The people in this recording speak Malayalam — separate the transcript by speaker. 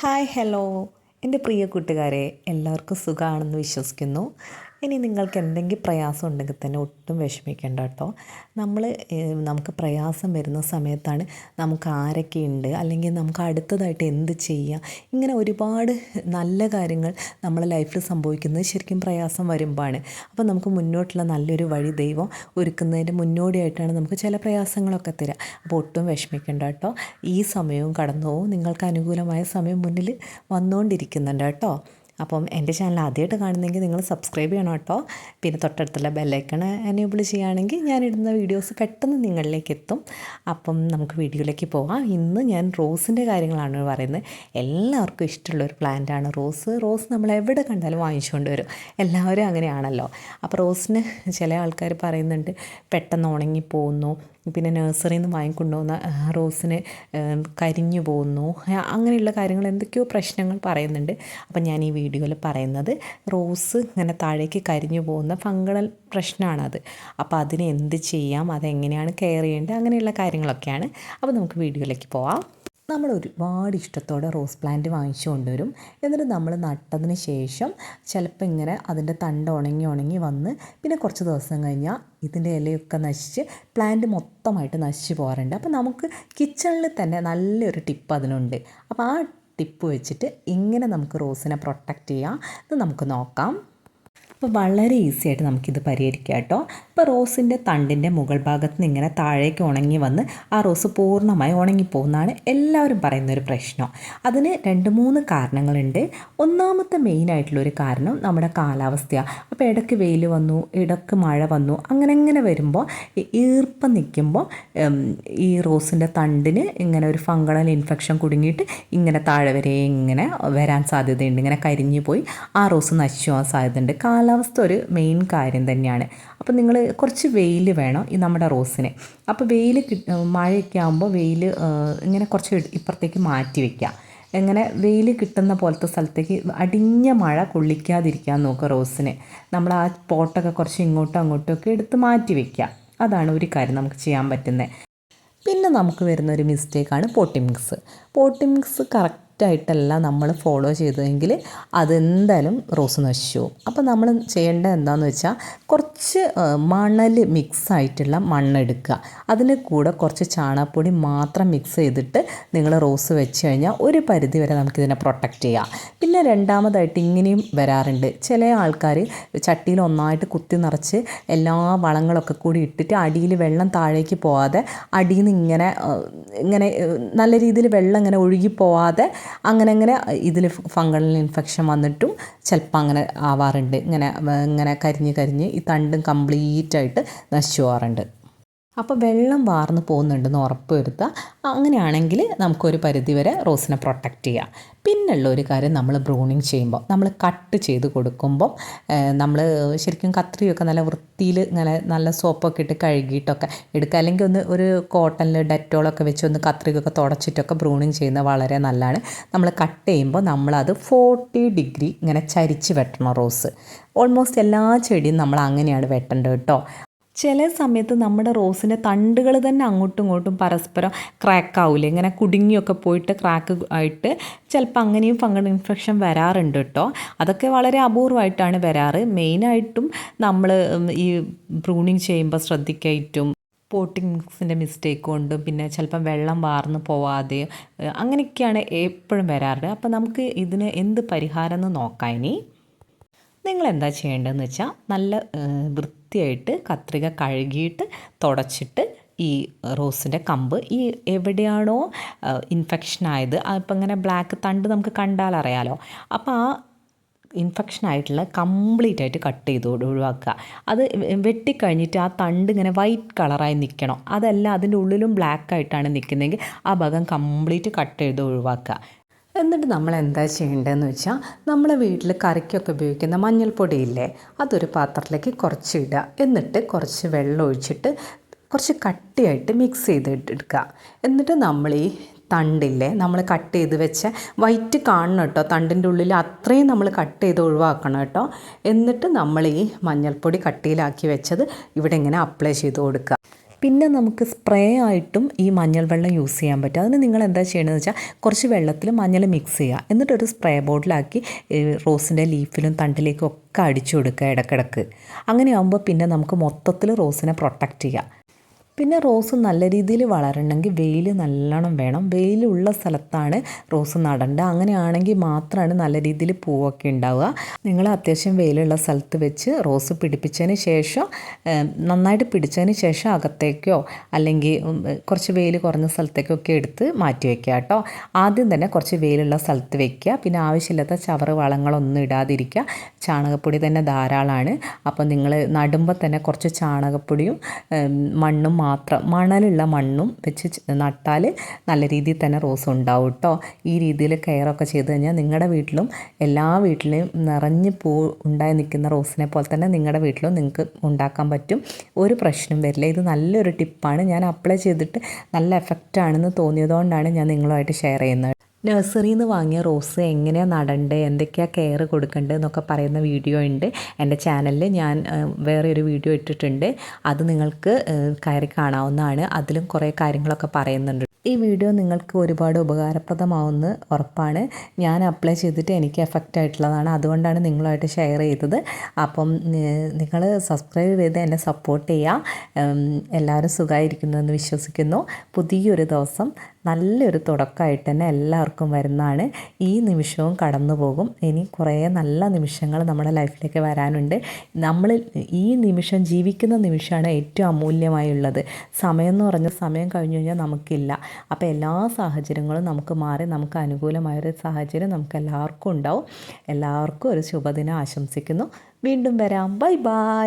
Speaker 1: Hi hello. എന്റെ പ്രിയ കൂട്ടുകാരെ എല്ലാവർക്കും സുഖമാണെന്ന് വിശ്വസിക്കുന്നു. ഇനി നിങ്ങൾക്ക് എന്തെങ്കിലും പ്രയാസം ഉണ്ടെങ്കിൽ തന്നെ ഒട്ടും വിഷമിക്കേണ്ട കേട്ടോ. നമ്മൾ നമുക്ക് പ്രയാസം വരുന്ന സമയത്താണ് നമുക്ക് ആരൊക്കെ ഉണ്ട് അല്ലെങ്കിൽ നമുക്ക് അടുത്തതായിട്ട് എന്ത് ചെയ്യാം. ഇങ്ങനെ ഒരുപാട് നല്ല കാര്യങ്ങൾ നമ്മളെ ലൈഫിൽ സംഭവിക്കുന്നത് ശരിക്കും പ്രയാസം വരുമ്പോഴാണ്. അപ്പോൾ നമുക്ക് മുന്നോട്ടുള്ള നല്ലൊരു വഴി ദൈവം ഒരുക്കുന്നതിന്റെ മുന്നോടിയായിട്ടാണ് നമുക്ക് ചില പ്രയാസങ്ങളൊക്കെ തരിക അപ്പോൾ ഒട്ടും വിഷമിക്കേണ്ട കേട്ടോ. ഈ സമയവും കടന്നു നിങ്ങൾക്ക് അനുകൂലമായ സമയം മുന്നിൽ വന്നുകൊണ്ടിരിക്കുന്നുണ്ട് കേട്ടോ. അപ്പം എന്റെ ചാനൽ ആദ്യമായിട്ട് കാണുന്നെങ്കിൽ നിങ്ങൾ സബ്സ്ക്രൈബ് ചെയ്യണം കേട്ടോ. പിന്നെ തൊട്ടടുത്തുള്ള ബെല്ലൈക്കൺ എനേബിൾ ചെയ്യുകയാണെങ്കിൽ ഞാനിടുന്ന വീഡിയോസ് പെട്ടെന്ന് നിങ്ങളിലേക്ക് എത്തും. അപ്പം നമുക്ക് വീഡിയോയിലേക്ക് പോവാം. ഇന്ന് ഞാൻ റോസിന്റെ കാര്യങ്ങളാണ് പറയുന്നത്. എല്ലാവർക്കും ഇഷ്ടമുള്ളൊരു പ്ലാന്റാണ് റോസ്. റോസ് നമ്മൾ എവിടെ കണ്ടാലും വാങ്ങിച്ചുകൊണ്ട് വരും. എല്ലാവരും അങ്ങനെയാണല്ലോ. അപ്പോൾ റോസിന് ചില ആൾക്കാർ പറയുന്നുണ്ട് പെട്ടെന്ന് ഉണങ്ങി പോകുന്നു പിന്നെ നഴ്സറിയിൽ നിന്ന് വാങ്ങിക്കൊണ്ടുപോകുന്ന റോസിന് കരിഞ്ഞു പോകുന്നു. അങ്ങനെയുള്ള കാര്യങ്ങൾ എന്തൊക്കെയോ പ്രശ്നങ്ങൾ പറയുന്നുണ്ട്. അപ്പം ഞാൻ ഈ വീഡിയോയിൽ പറയുന്നത് റോസ് ഇങ്ങനെ താഴേക്ക് കരിഞ്ഞു പോകുന്ന ഫംഗണൽ പ്രശ്നമാണത്. അപ്പോൾ അതിന് എന്ത് ചെയ്യാം? അതെങ്ങനെയാണ് കെയർ ചെയ്യേണ്ടത്? അങ്ങനെയുള്ള കാര്യങ്ങളൊക്കെയാണ്. അപ്പോൾ നമുക്ക് വീഡിയോയിലേക്ക് പോവാം. നമ്മൾ ഒരുപാട് ഇഷ്ടത്തോടെ റോസ് പ്ലാന്റ് വാങ്ങിച്ചു കൊണ്ടുവരും എന്നിട്ട് നമ്മൾ നട്ടതിന് ശേഷം ചിലപ്പോൾ ഇങ്ങനെ അതിന്റെ തണ്ട് ഉണങ്ങി ഉണങ്ങി വന്ന് പിന്നെ കുറച്ച് ദിവസം കഴിഞ്ഞാൽ ഇതിന്റെ ഇലയൊക്കെ നശിച്ച് പ്ലാന്റ് മൊത്തമായിട്ട് നശിച്ച് പോകാറുണ്ട്. അപ്പോൾ നമുക്ക് കിച്ചണിൽ തന്നെ നല്ലൊരു ടിപ്പ് അതിനുണ്ട്. അപ്പോൾ ആ ടിപ്പ് വെച്ചിട്ട് ഇങ്ങനെ നമുക്ക് റോസിനെ പ്രൊട്ടക്റ്റ് ചെയ്യാം. എന്ന് നമുക്ക് നോക്കാം. അപ്പോൾ വളരെ ഈസി ആയിട്ട് നമുക്കിത് പരിഹരിക്കാം കേട്ടോ. ഇപ്പോൾ റോസിന്റെ തണ്ടിന്റെ മുകൾ ഭാഗത്ത് നിന്ന് ഇങ്ങനെ താഴേക്ക് ഉണങ്ങി വന്ന് ആ റോസ് പൂർണമായി ഉണങ്ങിപ്പോകുന്നതാണ് എല്ലാവരും പറയുന്ന ഒരു പ്രശ്നം. അതിന് രണ്ട് മൂന്ന് കാരണങ്ങളുണ്ട്. ഒന്നാമത്തെ മെയിൻ മെയിനായിട്ടുള്ളൊരു കാരണം നമ്മുടെ കാലാവസ്ഥയാണ് അപ്പോൾ ഇടയ്ക്ക് വെയിൽ വന്നു ഇടയ്ക്ക് മഴ വന്നു അങ്ങനെ അങ്ങനെ വരുമ്പോൾ ഈർപ്പം നിൽക്കുമ്പോൾ ഈ റോസിന്റെ തണ്ടിന് ഇങ്ങനെ ഒരു ഫംഗണൽ ഇൻഫെക്ഷൻ കുടുങ്ങിയിട്ട് ഇങ്ങനെ താഴെ വരെ ഇങ്ങനെ വരാൻ സാധ്യതയുണ്ട്. ഇങ്ങനെ കരിഞ്ഞു പോയി ആ റോസ് നശിച്ചു പോകാൻ സാധ്യതയുണ്ട്. കാലാവസ്ഥ ഒരു മെയിൻ കാര്യം തന്നെയാണ്. അപ്പോൾ നിങ്ങൾ കുറച്ച് വെയിൽ വേണം ഈ നമ്മുടെ റോസിന്. അപ്പോൾ വെയിൽ മഴയൊക്കെ ആകുമ്പോൾ വെയിൽ ഇങ്ങനെ കുറച്ച് ഇപ്പുറത്തേക്ക് മാറ്റി വയ്ക്കുക എങ്ങനെ വെയിൽ കിട്ടുന്ന പോലത്തെ സ്ഥലത്തേക്ക് അടിഞ്ഞ മഴ കൊള്ളിക്കാതിരിക്കാൻ നോക്കുക റോസിന്. നമ്മൾ ആ പോട്ടൊക്കെ കുറച്ച് ഇങ്ങോട്ടും അങ്ങോട്ടും ഒക്കെ എടുത്ത് മാറ്റി വയ്ക്കുക അതാണ് ഒരു കാര്യം നമുക്ക് ചെയ്യാൻ പറ്റുന്നത് പിന്നെ നമുക്ക് വരുന്ന ഒരു മിസ്റ്റേക്കാണ് പോട്ടിംഗ്സ് പോട്ടിംഗ്സ് കറക്റ്റ് കറക്റ്റായിട്ടല്ല നമ്മൾ ഫോളോ ചെയ്തതെങ്കിൽ അതെന്തായാലും റോസ് നശിച്ചു അപ്പോൾ നമ്മൾ ചെയ്യേണ്ടത് എന്താണെന്ന് വെച്ചാൽ കുറച്ച് മണൽ മിക്സ് ആയിട്ടുള്ള മണ്ണെടുക്കുക അതിന് കൂടെ കുറച്ച് ചാണകപ്പൊടി മാത്രം മിക്സ് ചെയ്തിട്ട് നിങ്ങൾ റോസ് വെച്ച് കഴിഞ്ഞാൽ ഒരു പരിധി വരെ നമുക്കിതിനെ പ്രൊട്ടക്റ്റ് ചെയ്യാം. പിന്നെ രണ്ടാമതായിട്ട് ഇങ്ങനെയും വരാറുണ്ട്. ചില ആൾക്കാർ ചട്ടിയിൽ ഒന്നായിട്ട് കുത്തി നിറച്ച് എല്ലാ വളങ്ങളൊക്കെ കൂടി ഇട്ടിട്ട് അടിയിൽ വെള്ളം താഴേക്ക് പോവാതെ അടിയിൽ നിന്ന് ഇങ്ങനെ ഇങ്ങനെ നല്ല രീതിയിൽ വെള്ളം ഇങ്ങനെ ഒഴുകി പോവാതെ അങ്ങനെ അങ്ങനെ ഇതിൽ ഫംഗണൽ ഇൻഫെക്ഷൻ വന്നിട്ടും ചിലപ്പോൾ അങ്ങനെ ആവാറുണ്ട്. ഇങ്ങനെ ഇങ്ങനെ കരിഞ്ഞ് കരിഞ്ഞ് ഈ തണ്ടും കംപ്ലീറ്റ് ആയിട്ട് നശിച്ചു പോകാറുണ്ട് അപ്പോൾ വെള്ളം വാർന്ന് പോകുന്നുണ്ടെന്ന് ഉറപ്പ് വരുത്തുക അങ്ങനെയാണെങ്കിൽ നമുക്കൊരു പരിധിവരെ റോസിനെ പ്രൊട്ടക്റ്റ് ചെയ്യാം. പിന്നുള്ള ഒരു കാര്യം നമ്മൾ ബ്രൂണിങ് ചെയ്യുമ്പോൾ നമ്മൾ കട്ട് ചെയ്ത് കൊടുക്കുമ്പോൾ നമ്മൾ ശരിക്കും കത്രിയൊക്കെ നല്ല വൃത്തിയിൽ നല്ല നല്ല സോപ്പൊക്കെ ഇട്ട് കഴുകിയിട്ടൊക്കെ എടുക്കുക. അല്ലെങ്കിൽ ഒന്ന് ഒരു കോട്ടണിൽ ഡെറ്റോളൊക്കെ വെച്ച് ഒന്ന് കത്രികൊക്കെ തുടച്ചിട്ടൊക്കെ ബ്രൂണിങ് ചെയ്യുന്നത് വളരെ നല്ലതാണ്. നമ്മൾ കട്ട് ചെയ്യുമ്പോൾ നമ്മളത് ഫോർട്ടി ഡിഗ്രി ഇങ്ങനെ ചരിച്ച് വെട്ടണം റോസ്. ഓൾമോസ്റ്റ് എല്ലാ ചെടിയും നമ്മൾ അങ്ങനെയാണ് വെട്ടേണ്ടത് കേട്ടോ. ചില സമയത്ത് നമ്മുടെ റോസിന്റെ തണ്ടുകൾ തന്നെ അങ്ങോട്ടും ഇങ്ങോട്ടും പരസ്പരം ക്രാക്ക് ആവില്ല ഇങ്ങനെ കുടുങ്ങിയൊക്കെ പോയിട്ട് ക്രാക്ക് ആയിട്ട് ചിലപ്പോൾ അങ്ങനെയും ഫംഗൽ ഇൻഫെക്ഷൻ വരാറുണ്ട് കേട്ടോ. അതൊക്കെ വളരെ അപൂർവമായിട്ടാണ് വരാറ്. മെയിനായിട്ടും നമ്മൾ ഈ പ്രൂണിങ് ചെയ്യുമ്പോൾ ശ്രദ്ധിക്കായിട്ടും പോട്ടിങ്സിന്റെ മിസ്റ്റേക്ക് കൊണ്ടും പിന്നെ ചിലപ്പം വെള്ളം വാർന്നു പോവാതെ അങ്ങനെയൊക്കെയാണ് എപ്പോഴും വരാറ് അപ്പോൾ നമുക്ക് ഇതിന് എന്ത് പരിഹാരം എന്ന് നോക്കാം ഇനി. നിങ്ങൾ എന്താ ചെയ്യേണ്ടതെന്ന് വെച്ചാൽ നല്ല വൃത്തിയായിട്ട് കത്രിക കഴുകിയിട്ട് തുടച്ചിട്ട് ഈ റോസിന്റെ കമ്പ് ഈ എവിടെയാണോ ഇൻഫെക്ഷൻ ആയത് അപ്പം ഇങ്ങനെ ബ്ലാക്ക് തണ്ട് നമുക്ക് കണ്ടാൽ അറിയാലോ. അപ്പോൾ ആ ഇൻഫെക്ഷൻ ആയിട്ടുള്ള കംപ്ലീറ്റ് ആയിട്ട് കട്ട് ചെയ്ത് ഒഴിവാക്കുക. അത് വെട്ടിക്കഴിഞ്ഞിട്ട് ആ തണ്ട് ഇങ്ങനെ വൈറ്റ് കളറായി നിൽക്കണം. അതല്ല അതിന്റെ ഉള്ളിലും ബ്ലാക്ക് ആയിട്ടാണ് നിൽക്കുന്നതെങ്കിൽ ആ ഭാഗം കംപ്ലീറ്റ് കട്ട് ചെയ്ത് ഒഴിവാക്കുക. എന്നിട്ട് നമ്മൾ എന്താ ചെയ്യേണ്ടതെന്ന് വെച്ചാൽ നമ്മളെ വീട്ടിൽ കറിക്കൊക്കെ ഉപയോഗിക്കുന്ന മഞ്ഞൾപ്പൊടിയില്ലേ അതൊരു പാത്രത്തിലേക്ക് കുറച്ച് ഇടുക എന്നിട്ട് കുറച്ച് വെള്ളം ഒഴിച്ചിട്ട് കുറച്ച് കട്ടിയായിട്ട് മിക്സ് ചെയ്തിട്ടെടുക്കുക എന്നിട്ട് നമ്മൾ ഈ തണ്ടില്ലേ നമ്മൾ കട്ട് ചെയ്ത് വെച്ച വൈറ്റ് കാണണം കേട്ടോ. തണ്ടിന്റെ ഉള്ളിൽ അത്രയും നമ്മൾ കട്ട് ചെയ്ത് ഒഴിവാക്കണം കേട്ടോ. എന്നിട്ട് നമ്മൾ ഈ മഞ്ഞൾപ്പൊടി കട്ടിയിലാക്കി വെച്ചത് ഇവിടെ ഇങ്ങനെ അപ്ലൈ ചെയ്ത് കൊടുക്കുക. പിന്നെ നമുക്ക് സ്പ്രേ ആയിട്ടും ഈ മഞ്ഞൾ വെള്ളം യൂസ് ചെയ്യാൻ പറ്റും. അതിന് നിങ്ങൾ എന്താ ചെയ്യണമെന്ന് വെച്ചാൽ കുറച്ച് വെള്ളത്തിൽ മഞ്ഞൾ മിക്സ് ചെയ്യുക. എന്നിട്ടൊരു സ്പ്രേ ബോട്ടിലാക്കി റോസിന്റെ ലീഫിലും തണ്ടിലേക്കും ഒക്കെ അടിച്ചു കൊടുക്കുക ഇടക്കിടക്ക്. അങ്ങനെയാകുമ്പോൾ പിന്നെ നമുക്ക് മൊത്തത്തിൽ റോസിനെ പ്രൊട്ടക്റ്റ് ചെയ്യാം. പിന്നെ റോസ് നല്ല രീതിയിൽ വളരണമെങ്കിൽ വെയിൽ നല്ലോണം വേണം. വെയിലുള്ള സ്ഥലത്താണ് റോസ് നടേണ്ടത്. അങ്ങനെയാണെങ്കിൽ മാത്രമാണ് നല്ല രീതിയിൽ പൂവൊക്കെ ഉണ്ടാവുക. നിങ്ങൾ അത്യാവശ്യം വെയിലുള്ള സ്ഥലത്ത് വെച്ച് റോസ് പിടിപ്പിച്ചതിന് ശേഷം നന്നായിട്ട് പിടിച്ചതിന് ശേഷം അകത്തേക്കോ അല്ലെങ്കിൽ കുറച്ച് വെയിൽ കുറഞ്ഞ സ്ഥലത്തേക്കൊക്കെ എടുത്ത് മാറ്റി വയ്ക്കുക കേട്ടോ. ആദ്യം തന്നെ കുറച്ച് വെയിലുള്ള സ്ഥലത്ത് വെക്കുക പിന്നെ ആവശ്യമില്ലാത്ത ചവറ് വളങ്ങളൊന്നും ഇടാതിരിക്കുക. ചാണകപ്പൊടി തന്നെ ധാരാളമാണ്. അപ്പോൾ നിങ്ങൾ നടുമ്പോൾ തന്നെ കുറച്ച് ചാണകപ്പൊടിയും മണ്ണും മാത്രം മണലുള്ള മണ്ണും വെച്ച് നട്ടാൽ നല്ല രീതിയിൽ തന്നെ റോസ് ഉണ്ടാവും കേട്ടോ ഈ രീതിയിൽ കെയറൊക്കെ ചെയ്ത് കഴിഞ്ഞാൽ നിങ്ങളുടെ വീട്ടിലും എല്ലാ വീട്ടിലും നിറഞ്ഞ് പൂ ഉണ്ടായി നിൽക്കുന്ന റോസിനെ പോലെ തന്നെ നിങ്ങളുടെ വീട്ടിലും നിങ്ങൾക്ക് ഉണ്ടാക്കാൻ പറ്റും. ഒരു പ്രശ്നം വരില്ല. ഇത് നല്ലൊരു ടിപ്പാണ്. ഞാൻ അപ്ലൈ ചെയ്തിട്ട് നല്ല എഫക്റ്റ് ആണെന്ന് തോന്നിയതുകൊണ്ടാണ് ഞാൻ നിങ്ങളുമായിട്ട് ഷെയർ ചെയ്യുന്നത്. നഴ്സറിയിൽ നിന്ന് വാങ്ങിയ റോസ് എങ്ങനെയാണ് നടണ്ടേ? എന്തൊക്കെയാണ് കെയർ കൊടുക്കേണ്ടത് എന്നൊക്കെ പറയുന്ന വീഡിയോ ഉണ്ട്. എന്റെ ചാനലിൽ ഞാൻ വേറെ ഒരു വീഡിയോ ഇട്ടിട്ടുണ്ട്. അത് നിങ്ങൾക്ക് കയറി കാണാവുന്നതാണ്. അതിലും കുറേ കാര്യങ്ങളൊക്കെ പറയുന്നുണ്ട്. ഈ വീഡിയോ നിങ്ങൾക്ക് ഒരുപാട് ഉപകാരപ്രദമാവുമെന്ന് ഉറപ്പാണ്. ഞാൻ അപ്ലൈ ചെയ്തിട്ട് എനിക്ക് എഫക്റ്റ് ആയിട്ടുള്ളതാണ്. അതുകൊണ്ടാണ് നിങ്ങളുമായിട്ട് ഷെയർ ചെയ്തത്. അപ്പം നിങ്ങൾ സബ്സ്ക്രൈബ് ചെയ്ത് എന്നെ സപ്പോർട്ട് ചെയ്യുക എല്ലാവരും സുഖമായിരിക്കുന്നുവെന്ന് വിശ്വസിക്കുന്നു. പുതിയൊരു ദിവസം നല്ലൊരു തുടക്കമായിട്ട് തന്നെ എല്ലാവർക്കും വരുന്നതാണ്. ഈ നിമിഷവും കടന്നു പോകും ഇനി കുറേ നല്ല നിമിഷങ്ങൾ നമ്മുടെ ലൈഫിലേക്ക് വരാനുണ്ട്. നമ്മൾ ഈ നിമിഷം ജീവിക്കുന്ന നിമിഷമാണ് ഏറ്റവും അമൂല്യമായുള്ളത്. സമയം എന്ന് പറഞ്ഞ സമയം കഴിഞ്ഞു കഴിഞ്ഞാൽ നമുക്കില്ല. അപ്പോൾ എല്ലാ സാഹചര്യങ്ങളും നമുക്ക് മാറി നമുക്ക് അനുകൂലമായൊരു സാഹചര്യം നമുക്ക് എല്ലാവർക്കും ഉണ്ടാവും. എല്ലാവർക്കും ഒരു ശുഭദിനം ആശംസിക്കുന്നു. വീണ്ടും വരാം. Bye bye.